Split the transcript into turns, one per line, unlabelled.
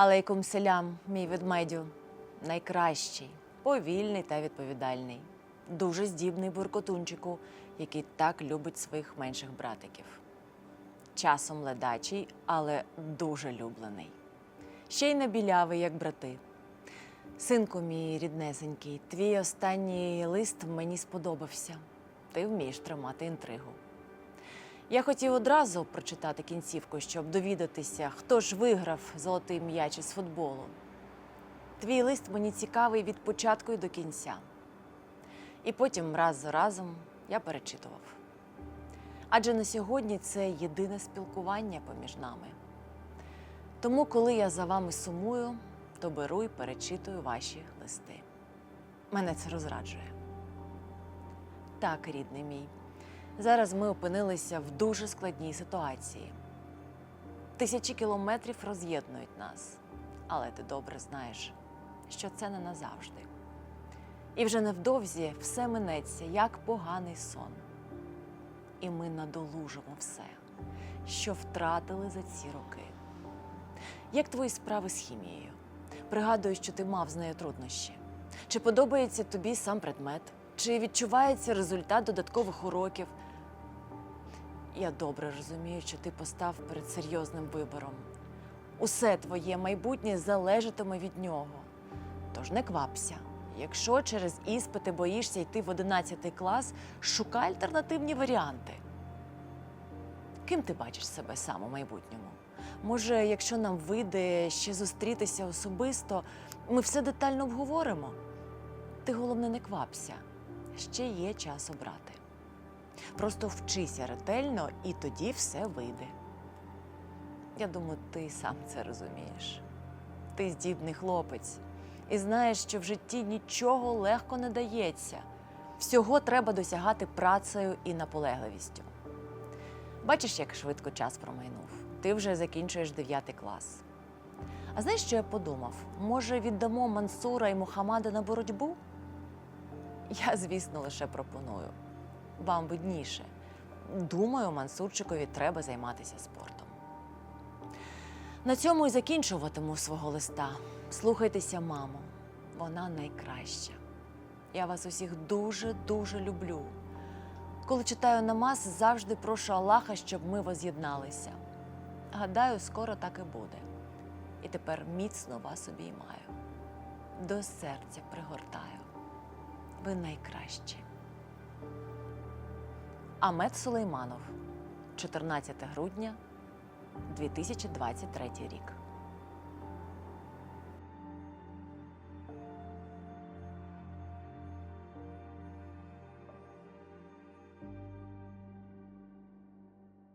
Алейкум селям, мій ведмедю, найкращий, повільний та відповідальний, дуже здібний буркотунчику, який так любить своїх менших братиків. Часом ледачий, але дуже люблений. Ще й не білявий, як брати. Синку мій ріднесенький, твій останній лист мені сподобався. Ти вмієш тримати інтригу. Я хотів одразу прочитати кінцівку, щоб довідатися, хто ж виграв золотий м'яч із футболу. Твій лист мені цікавий від початку і до кінця. І потім раз за разом я перечитував. Адже на сьогодні це єдине спілкування поміж нами. Тому, коли я за вами сумую, то беру і перечитую ваші листи. Мене це розраджує. Так, рідний мій. Зараз ми опинилися в дуже складній ситуації. Тисячі кілометрів роз'єднують нас, але ти добре знаєш, що це не назавжди. І вже невдовзі все минеться, як поганий сон. І ми надолужимо все, що втратили за ці роки. Як твої справи з хімією? Пригадую, що ти мав з нею труднощі. Чи подобається тобі сам предмет? Чи відчувається результат додаткових уроків? Я добре розумію, що ти постав перед серйозним вибором. Усе твоє майбутнє залежатиме від нього. Тож не квапся. Якщо через іспити боїшся йти в 11 клас, шукай альтернативні варіанти. Ким ти бачиш себе сам у майбутньому? Може, якщо нам вийде ще зустрітися особисто, ми все детально обговоримо. Ти головне не квапся, ще є час обрати. Просто вчися ретельно, і тоді все вийде. Я думаю, ти сам це розумієш. Ти здібний хлопець і знаєш, що в житті нічого легко не дається. Всього треба досягати працею і наполегливістю. Бачиш, як швидко час промайнув. Ти вже закінчуєш 9 клас. А знаєш, що я подумав? Може, віддамо Мансура і Мухаммада на боротьбу? Я, звісно, лише пропоную. Вам видніше. Думаю, Мансурчикові треба займатися спортом. На цьому і закінчуватиму свого листа. Слухайтеся, мамо, вона найкраща. Я вас усіх дуже-дуже люблю. Коли читаю намаз, завжди прошу Аллаха, щоб ми воз'єдналися. Гадаю, скоро так і буде. І тепер міцно вас обіймаю. До серця пригортаю. Ви найкращі. Амет Сулейманов, 14 грудня 2023 рік.